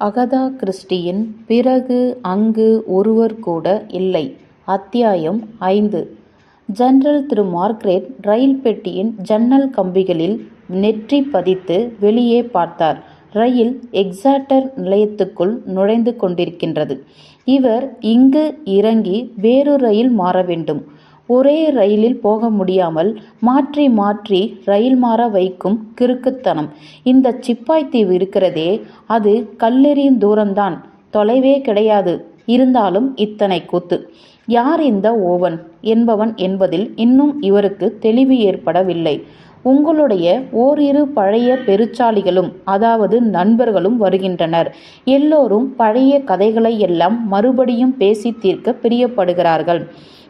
Agatha கிறிஸ்டியின் பிறகு அங்கு ஒருவர் கூட இல்லை. அத்தியாயம் ஐந்து. ஜெனரல் திரு மார்க்ரெட் ரயில் பெட்டியின் ஜன்னல் கம்பிகளில் நெற்றி பதித்து வெளியே பார்த்தார். ரயில் எக்ஸாட்டர் நிலையத்துக்குள் நுழைந்து கொண்டிருக்கின்றது. இவர் இங்கு இறங்கி வேறு ரயில் மாற வேண்டும். ஒரே ரயிலில் போக முடியாமல் மாற்றி மாற்றி ரயில் மாற வைக்கும் கிறுக்குத்தனம். இந்தச் சிப்பாய்த்தீவு இருக்கிறதே அது கல்லெறியும் தூரந்தான். தொலைவே கிடையாது. இருந்தாலும் இத்தனை கூத்து. யார் இந்த ஓவன் என்பவன் என்பதில் இன்னும் இவருக்கு தெளிவு ஏற்படவில்லை. உங்களுடைய ஓரிரு பழைய பெருச்சாளிகளும் அதாவது நண்பர்களும் வருகின்றனர். எல்லோரும் பழைய கதைகளை எல்லாம் மறுபடியும் பேசி தீர்க்க பிரியப்படுகிறார்கள்.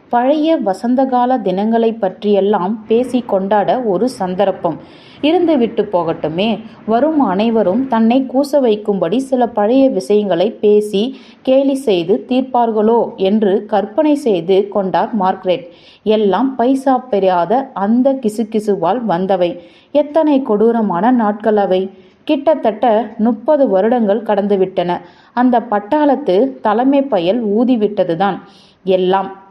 பழைய வசந்தகால தினங்களை பற்றியெல்லாம் பேசி கொண்டாட ஒரு சந்தர்ப்பம். இருந்துவிட்டுப் போகட்டுமே. வரும் அனைவரும் தன்னை கூச வைக்கும்படி சில பழைய விஷயங்களை பேசி கேலி செய்து தீர்ப்பார்களோ என்று கற்பனை செய்து கொண்டார் மார்க்ரெட். எல்லாம் பைசா பெறாத அந்த கிசுகிசுவால் வந்தவை. எத்தனை கொடூரமான நாட்கள் அவை. கிட்டத்தட்ட முப்பது வருடங்கள் கடந்துவிட்டன. அந்த பட்டாளத்து தலைமை பயல் ஊதிவிட்டதுதான் எல்லாம்.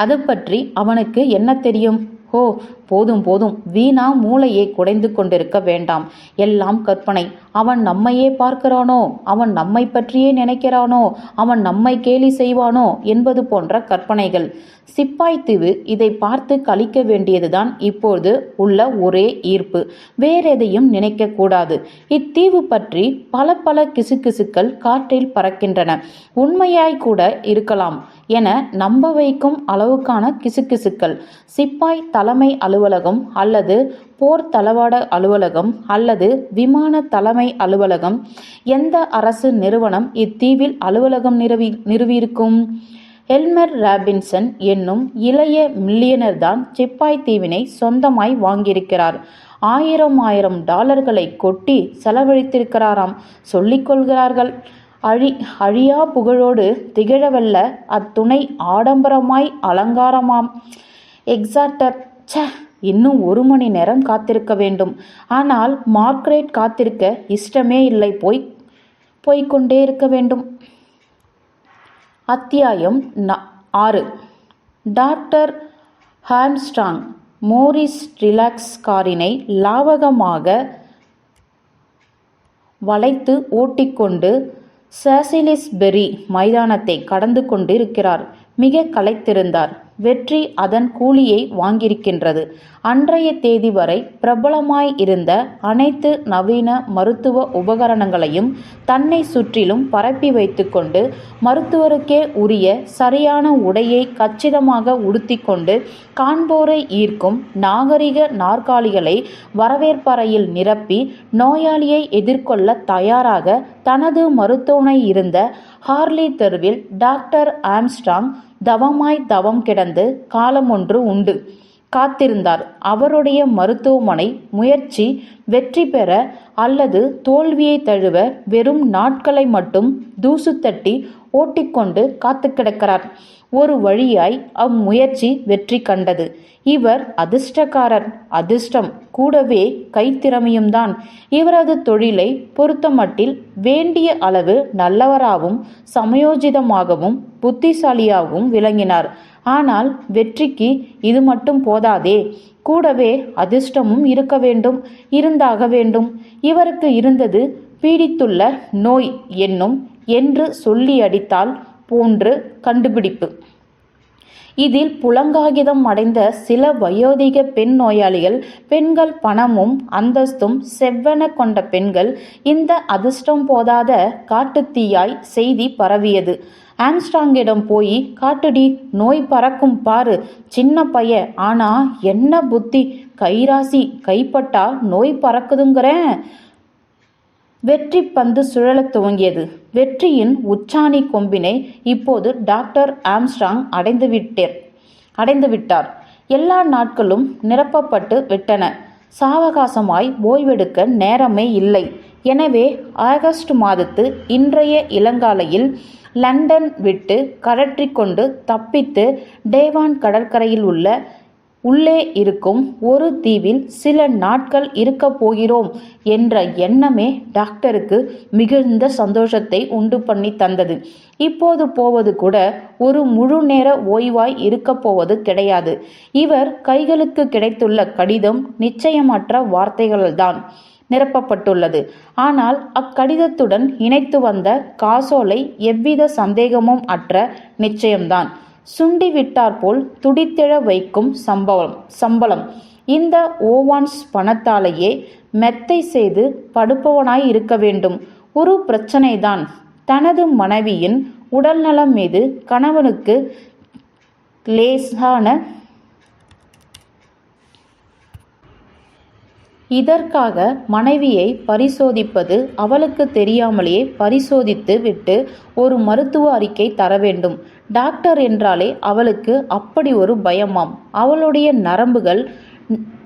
அதுபற்றி அவனுக்கு என்ன தெரியும்? ஓ போதும் போதும் வீணா மூளையை குடைந்து கொண்டிருக்க வேண்டாம். எல்லாம் கற்பனை. அவன் நம்மையே பார்க்கிறானோ அவன் நம்மை பற்றியே நினைக்கிறானோ அவன் நம்மை கேலி செய்வானோ என்பது போன்ற கற்பனைகள். சிப்பாய்த்தீவு இதை பார்த்து கழிக்க வேண்டியதுதான் இப்போது உள்ள ஒரே ஈர்ப்பு. வேறெதையும் நினைக்கக்கூடாது இத்தீவு பற்றி பல பல கிசுகிசுக்கள் காற்றில் பறக்கின்றன. உண்மையாய்க்கூட இருக்கலாம் என நம்ப வைக்கும் அளவுக்கான கிசுகிசுக்கள். சிப்பாய் தலைமை அலுவலகம் அல்லது போர் தளவாட அலுவலகம் அல்லது விமான தலைமை அலுவலகம் எந்த அரசு நிறுவனம் இத்தீவில் அலுவலகம் நிறுவி நிறுவியிருக்கும்? ஹெல்மர் ராபின்சன் என்னும் இளைய மில்லியனர் தான் சிப்பாய் தீவினை சொந்தமாய் வாங்கியிருக்கிறார். ஆயிரம் ஆயிரம் டாலர்களை கொட்டி செலவழித்திருக்கிறாராம். சொல்லிக்கொள்கிறார்கள் கொள்கிறார்கள். அழியா புகழோடு திகழவல்ல அத்துணை ஆடம்பரமாய் அலங்காரமாம் எக்ஸாட்டர் ச்ச. இன்னும் ஒரு மணி நேரம் காத்திருக்க வேண்டும். ஆனால் மார்க்ரேட் காத்திருக்க இஷ்டமே இல்லை போய் போய்கொண்டே இருக்க வேண்டும். அத்தியாயம் ஆறு. டாக்டர் ஹாம்ஸ்டாங் மோரிஸ் ரிலாக்ஸ் காரினை லாவகமாக வளைத்து ஓட்டிக்கொண்டு சேசிலிஸ்பெரி மைதானத்தை கடந்து கொண்டிருக்கிறார். மிக களைத்திருந்தார். வெற்றி அதன் கூலியை வாங்கியிருக்கின்றது. அன்றைய தேதி வரை பிரபலமாய் இருந்த அனைத்து நவீன மருத்துவ உபகரணங்களையும் தன்னை சுற்றிலும் பரப்பி வைத்துக்கொண்டு மருத்துவருக்கே உரிய சரியான உடையை கச்சிதமாக உடுத்திக்கொண்டு காண்போரை ஈர்க்கும் நாகரிக நாற்காலிகளை வரவேற்பறையில் நிரப்பி நோயாளியை எதிர்கொள்ள தயாராக தனது மருத்துவமனை இருந்த ஹார்லி தெருவில் டாக்டர் ஆம்ஸ்டாங் தவமாய் தவம் கிடந்து காலமொன்று உண்டு காத்திருந்தார். அவருடைய மருத்துவமனை முயற்சி வெற்றி பெற அல்லது தோல்வியை தழுவ வெறும் நாட்களை மட்டும் தூசு தட்டி ஓட்டிக்கொண்டு காத்து கிடக்கிறார். ஒரு வழியாய் அம்முயற்சி வெற்றி கண்டது. இவர் அதிர்ஷ்டக்காரர். அதிர்ஷ்டம் கூடவே கைத்திறமையும்தான். இவரது தொழிலை பொறுத்தமட்டில் வேண்டிய அளவு நல்லவராகவும் சமயோஜிதமாகவும் புத்திசாலியாகவும் விளங்கினார். ஆனால் வெற்றிக்கு இது மட்டும் போதாதே. கூடவே அதிர்ஷ்டமும் இருக்க வேண்டும். இருந்தாக வேண்டும். இவருக்கு இருந்தது பீடித்துள்ள நோய் என்னும் என்று சொல்லியடித்தால் போன்று கண்டுபிடிப்பு. இதில் புலங்காகிதம் அடைந்த சில வயோதிகப் பெண் நோயாளிகள் பெண்கள் பணமும் அந்தஸ்தும் செவ்வன கொண்ட பெண்கள். இந்த அதிர்ஷ்டம் போதாத காட்டுத்தீயாய் செய்தி பரவியது. ஆம்ஸ்டாங்கிடம் போய் காட்டுடி நோய் பறக்கும் பாரு சின்ன பைய ஆனா என்ன புத்தி கைராசி கைப்பட்டா நோய் பறக்குதுங்கிறேன் வெற்றி பந்து சுழலத் துவங்கியது. வெற்றியின் உச்சாணி கொம்பினை இப்போது டாக்டர் ஆம்ஸ்ட்ராங் ஆர்ம்ஸ்டிராங் அடைந்துவிட்டார். எல்லா நாட்களும் நிரப்பப்பட்டு விட்டன. சாவகாசமாய் ஓய்வெடுக்க நேரமே இல்லை. எனவே ஆகஸ்ட் மாதத்து இன்றைய இளங்காலையில் லண்டன் விட்டு கழற்றி கொண்டு தப்பித்து டேவான் கடற்கரையில் உள்ள உள்ளே இருக்கும் ஒரு தீவில் சில நாட்கள் இருக்கப் போகிறோம் என்ற எண்ணமே டாக்டருக்கு மிகுந்த சந்தோஷத்தை உண்டு பண்ணி தந்தது. இப்போது போவது கூட ஒரு முழு நேர ஓய்வாய் இருக்கப் போவது கிடையாது. இவர் கைகளுக்கு கிடைத்துள்ள கடிதம் நிச்சயமற்ற வார்த்தைகள்தான் நிரப்பப்பட்டுள்ளது. ஆனால் அக்கடிதத்துடன் இணைத்து வந்த காசோலை எவ்வித சந்தேகமும் அற்ற நிச்சயம்தான். சுண்டிவிட்டார் போல் துடித்தெழ வைக்கும் சம்பவம் சம்பளம். இந்த ஓவான்ஸ் பணத்தாலேயே மெத்தை செய்து படுப்பவனாய் இருக்க வேண்டும். ஒரு பிரச்சனைதான். தனது மனைவியின் உடல்நலம் மீது கணவனுக்கு லேசான இதற்காக மனைவியை பரிசோதிப்பது அவளுக்கு தெரியாமலேயே பரிசோதித்து விட்டு ஒரு மருத்துவ அறிக்கை தர வேண்டும். டாக்டர் என்றாலே அவளுக்கு அப்படி ஒரு பயமாம். அவளுடைய நரம்புகள்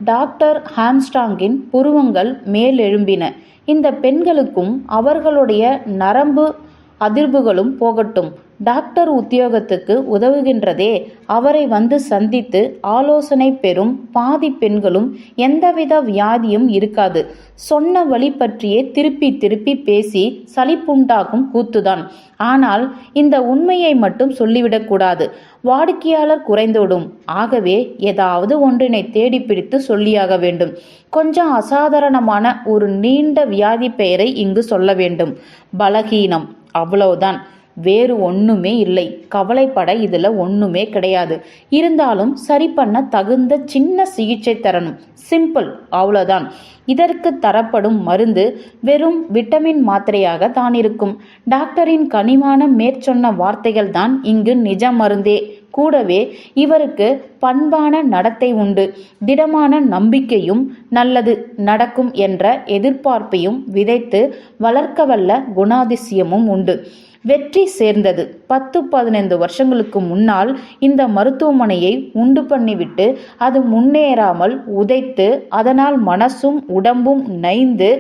டாக்டர் ஹாம்ஸ்டாங்கின் புருவங்கள் மேலெழும்பின. இந்த பெண்களுக்கும் அவர்களுடைய நரம்பு அதிர்வுகளும் போகட்டும். டாக்டர் உத்தியோகத்துக்கு உதவுகின்றதே. அவரை வந்து சந்தித்து ஆலோசனை பெறும் பாதி பெண்களும் எந்தவித வியாதியும் இருக்காது. சொன்ன வழி பற்றியே திருப்பி திருப்பி பேசி சலிப்புண்டாகும் கூத்துதான். ஆனால் இந்த உண்மையை மட்டும் சொல்லிவிடக்கூடாது வாடிக்கையாளர் குறைந்துவிடும் ஆகவே ஏதாவது ஒன்றினை தேடி பிடித்து சொல்லியாக வேண்டும். கொஞ்சம் அசாதாரணமான ஒரு நீண்ட வியாதி பெயரை இங்கு சொல்ல வேண்டும். பலகீனம். அவ்வளவுதான். வேறு ஒன்றுமே இல்லை. கவலைப்பட இதில் ஒன்றுமே கிடையாது. இருந்தாலும் சரி பண்ண தகுந்த சின்ன சிகிச்சை தரணும். சிம்பிள் அவ்வளோதான் இதற்கு தரப்படும் மருந்து வெறும் விட்டமின் மாத்திரையாக தான் இருக்கும். டாக்டரின் கனிமான மேற்சொன்ன வார்த்தைகள் தான் இங்கு நிஜ மருந்தே. கூடவே இவருக்கு பண்பான நடத்தை உண்டு. திடமான நம்பிக்கையும் நல்லது நடக்கும் என்ற எதிர்பார்ப்பையும் விதைத்து வளர்க்கவல்ல குணாதிசயமும் உண்டு. வெற்றி சேர்ந்தது. பத்து பதினைந்து வருஷங்களுக்கு முன்னால் இந்த மருத்துவமனையை உண்டு பண்ணிவிட்டு அது முன்னேறாமல் உதைத்து அதனால் மனசும் உடம்பும் நைந்து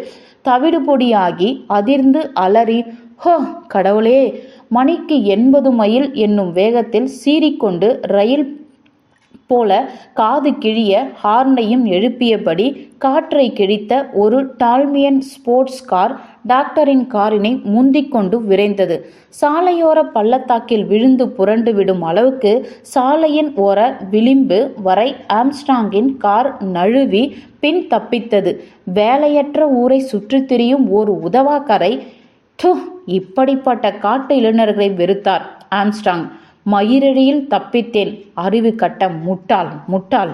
தவிடுபொடியாகி அதிர்ந்து அலறி ஹோ கடவுளே! மணிக்கு எண்பது மைல் என்னும் வேகத்தில் சீறிக்கொண்டு ரயில் போல காது கிழிய ஹார்னையும் எழுப்பியபடி காற்றை கிழித்த ஒரு டால்மியன் ஸ்போர்ட்ஸ் கார் டாக்டரின் காரினை முந்திக் கொண்டு விரைந்தது. சாலையோர பள்ளத்தாக்கில் விழுந்து புரண்டு விடும் அளவுக்கு சாலையின் ஓர விளிம்பு வரை ஆம்ஸ்டாங்கின் கார் நழுவி பின் தப்பித்தது. வேலையற்ற ஊரை சுற்றித் திரியும் ஒரு உதவாக்கரை டு இப்படிப்பட்ட காட்டு இளைஞர்களை வெறுத்தார் ஆம்ஸ்டாங். மயிரடியில் தப்பித்தேன். அறிவு கட்ட முட்டாள் முட்டாள்.